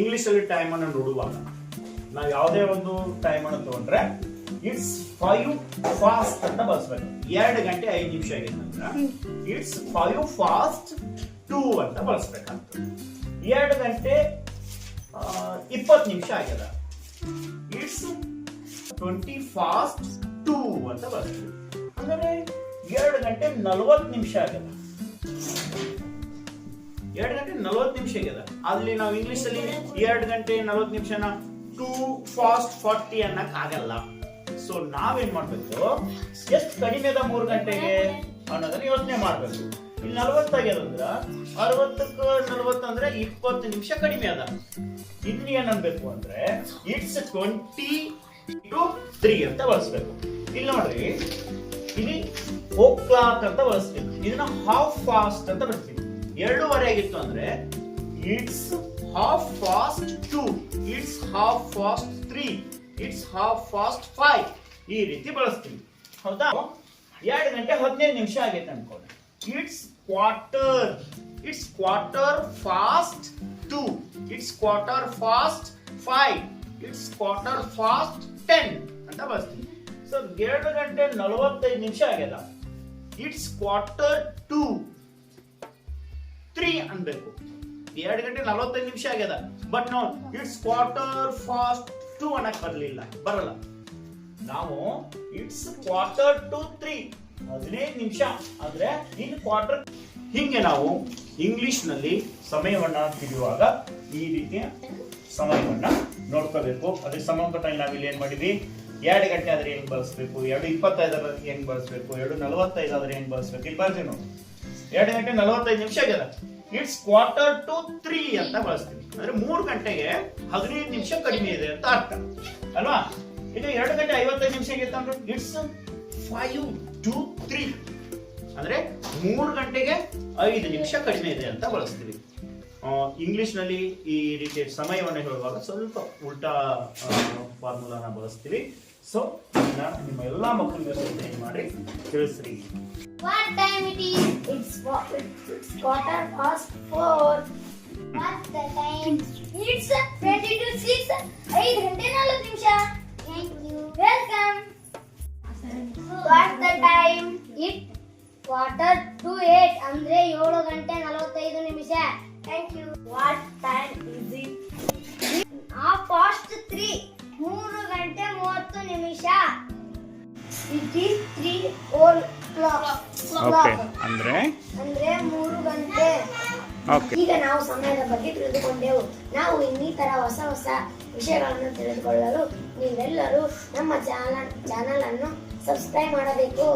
English ಅಲ್ಲಿ time ಅನ್ನು ನೋಡುವಾಗ ನಾವು ಯಾವುದೇ ಒಂದು ಟೈಮ್ ಅನ್ನು ತಗೊಂಡ್ರೆ ಇಟ್ಸ್ ಫೈವ್ ಫಾಸ್ಟ್ ಅಂತ ಬಳಸ್ಬೇಕು. ಎರಡು ಗಂಟೆ ಐದು ನಿಮಿಷ ಆಗಿದೆ ನಂತರ ಇಟ್ಸ್ ಫೈವ್ ಫಾಸ್ಟ್ ಟೂ ಅಂತ ಬಳಸ್ಬೇಕಂತ ಎರಡು ಗಂಟೆ ಇಪ್ಪತ್ತು ನಿಮಿಷ ಆಗ್ಯದ. ಇಟ್ಸ್ ಟ್ವೆಂಟಿ ಫಾಸ್ಟ್ ಟೂ ಅಂತ ಬಳಸ್ತೀವಿ ಅಂದರೆ ಎರಡು ಗಂಟೆ ನಲವತ್ತು ನಿಮಿಷ ಆಗ್ಯದ. ಎರಡು ಗಂಟೆ ನಲವತ್ತು ನಿಮಿಷ ಆಗ್ಯದ. ಅಲ್ಲಿ ನಾವು ಇಂಗ್ಲಿಷ್ ಅಲ್ಲಿ ಎರಡು ಗಂಟೆ ನಲವತ್ತು ನಿಮಿಷನ ಟೂ ಫಾಸ್ಟ್ ಫಾರ್ಟಿ ಅನ್ನಕ್ ಆಗಲ್ಲ. ಸೊ ನಾವೇನ್ ಮಾಡ್ಬೇಕು? ಎಷ್ಟು ಕಡಿಮೆ ಅದ ಮೂರು ಗಂಟೆಗೆ ಅನ್ನೋದನ್ನ ಯೋಚನೆ ಮಾಡ್ಬೇಕು. ಇಲ್ಲಿ ನಲವತ್ತಾಗ್ಯದ ಅಂದ್ರ ಅರವತ್ತಕ್ಕ ನಲವತ್ತಂದ್ರೆ ಇಪ್ಪತ್ತು ನಿಮಿಷ ಕಡಿಮೆ ಅದ. ಇಲ್ಲಿ ಏನ್ ಅನ್ಬೇಕು ಅಂದ್ರೆ ಇಟ್ಸ್ ಟ್ವೆಂಟಿ ಟು ತ್ರೀ ಅಂತ ಬಳಸ್ಬೇಕು. ಇಲ್ಲಿ ನೋಡ್ರಿ, ಇಲ್ಲಿ ಓ ಕ್ಲಾಕ್ ಅಂತ ಬಳಸ್ಬೇಕು. ಇದನ್ನ ಹಾಫ್ ಫಾಸ್ಟ್ ಅಂತ ಬರ್ತೀವಿ. ಎರಡೂವರೆ ಆಗಿತ್ತು ಅಂದ್ರೆ it's half past two it's half past three it's half past five ಈ ರೀತಿ ಬಳಸ್ತೀವಿ. ಹೌದಾ? ಎರಡು ಗಂಟೆ ಹದಿನೈದು ನಿಮಿಷ ಆಗೈತೆ ಅನ್ಕೊಳ್ಳಿ. It's quarter it's quarter past two it's quarter past five it's quarter past ten ಅಂತ ಬಳಸ್ತೀವಿ. ಸೊ ಎರಡು ಗಂಟೆ ನಲವತ್ತೈದು ನಿಮಿಷ ಆಗ್ಯದ. ಇಟ್ಸ್ ಕ್ವಾರ್ಟರ್ ಟೂ ತ್ರೀ ಅನ್ಬೇಕು ಎರಡು ಗಂಟೆ ನಲವತ್ತೈದು ನಿಮಿಷ ಆಗ್ಯದ. But no it's quarter past to ಅನ್ನಕ್ ಬರಲಿಲ್ಲ. ಬರಲ್ಲ. ನಾವು ಇಟ್ಸ್ ಕ್ವಾರ್ಟರ್ ಟು ತ್ರೀ ಹದಿನೈದು ನಿಮಿಷ. ಅಂದ್ರೆ ಇನ್ ಕ್ವಾರ್ಟರ್ ಹಿಂಗೆ ನಾವು ಇಂಗ್ಲಿಷ್ನಲ್ಲಿ ಸಮಯವನ್ನ ತಿಳಿಯುವಾಗ ಈ ರೀತಿಯ ಸಮಯವನ್ನ ನೋಡ್ಕೋಬೇಕು. ಅದೇ ಸಂಬಂಧಪಟ್ಟ ನಾವಿಲ್ಲಿ ಏನ್ ಮಾಡಿದ್ವಿ? ಎರಡು ಗಂಟೆ ಆದ್ರೆ ಹೆಂಗ್ ಬಳಸ್ಬೇಕು? ಎರಡು ಇಪ್ಪತ್ತೈದರ ಹೆಂಗ್ ಬಳಸ್ಬೇಕು? ಎರಡು ನಲವತ್ತೈದು ಆದ್ರೆ ಹೆಂಗ್ ಬಳಸ್ಬೇಕು? ಇಲ್ಲಿ ಬರ್ತೀವಿ ನಾವು ಎರಡು ಗಂಟೆ ನಲವತ್ತೈದು ನಿಮಿಷ ಆಗ್ಯದ ಇಟ್ಸ್ ಕ್ವಾರ್ಟರ್ ಟು ತ್ರೀ ಅಂತ ಬಳಸ್ತೀವಿ. ಅಂದ್ರೆ ಮೂರು ಗಂಟೆಗೆ ಹದಿನೈದು ನಿಮಿಷ ಕಡಿಮೆ ಇದೆ ಅಂತ ಅರ್ಥ. ಅಲ್ವಾ? ಇದು ಎರಡು ಗಂಟೆ ಐವತ್ತೈದು ನಿಮಿಷ ಅಂದ್ರೆ ಇಟ್ಸ್ ಫೈವ್ ಟು ತ್ರೀ ಅಂದ್ರೆ ಮೂರು ಗಂಟೆಗೆ ಐದು ನಿಮಿಷ ಕಡಿಮೆ ಇದೆ ಅಂತ ಬಳಸ್ತೀವಿ. ಇಂಗ್ಲಿಷ್ನಲ್ಲಿ ಈ ರೀತಿ ಸಮಯವನ್ನು ಹೇಳುವಾಗ ಸ್ವಲ್ಪ ಉಲ್ಟಾ ಫಾರ್ಮುಲಾನ ಬಳಸ್ತೀವಿ. ಸೊ ನಿಮ್ಮ ಎಲ್ಲ ಮಕ್ಕಳಿಗೆ ಸ್ವಲ್ಪ ಮಾಡಿ ತಿಳಿಸ್ರಿ What time it is? It's, it's quarter past four. What's the time? It's twenty to six. ಐದು ಗಂಟೆ ನಲವತ್ತು ನಿಮಿಷ. Thank you. Welcome. What's the time? It quarter to 8 ಅಂದ್ರೆ 7 ಗಂಟೆ ನಲವತ್ತೈದು ನಿಮಿಷ. Thank you. What time Three o'clock. Okay ಅಂದ್ರೆ? ಅಂದ್ರೆ ಮೂರು ಗಂಟೆ. ಓಕೆ ಈಗ ನಾವು ಸಮಯದ ಬಗ್ಗೆ ತಿಳಿದುಕೊಂಡೆವು. ನಾವು ಇನ್ನಿತರ ಹೊಸ ಹೊಸ ವಿಷಯಗಳನ್ನು ತಿಳಿದುಕೊಳ್ಳಲು ನೀವೆಲ್ಲರೂ ನಮ್ಮ ಚಾನಲ್ ಚಾನಲ್ ಅನ್ನು ಸಬ್ಸ್ಕ್ರೈಬ್ ಮಾಡಬೇಕು.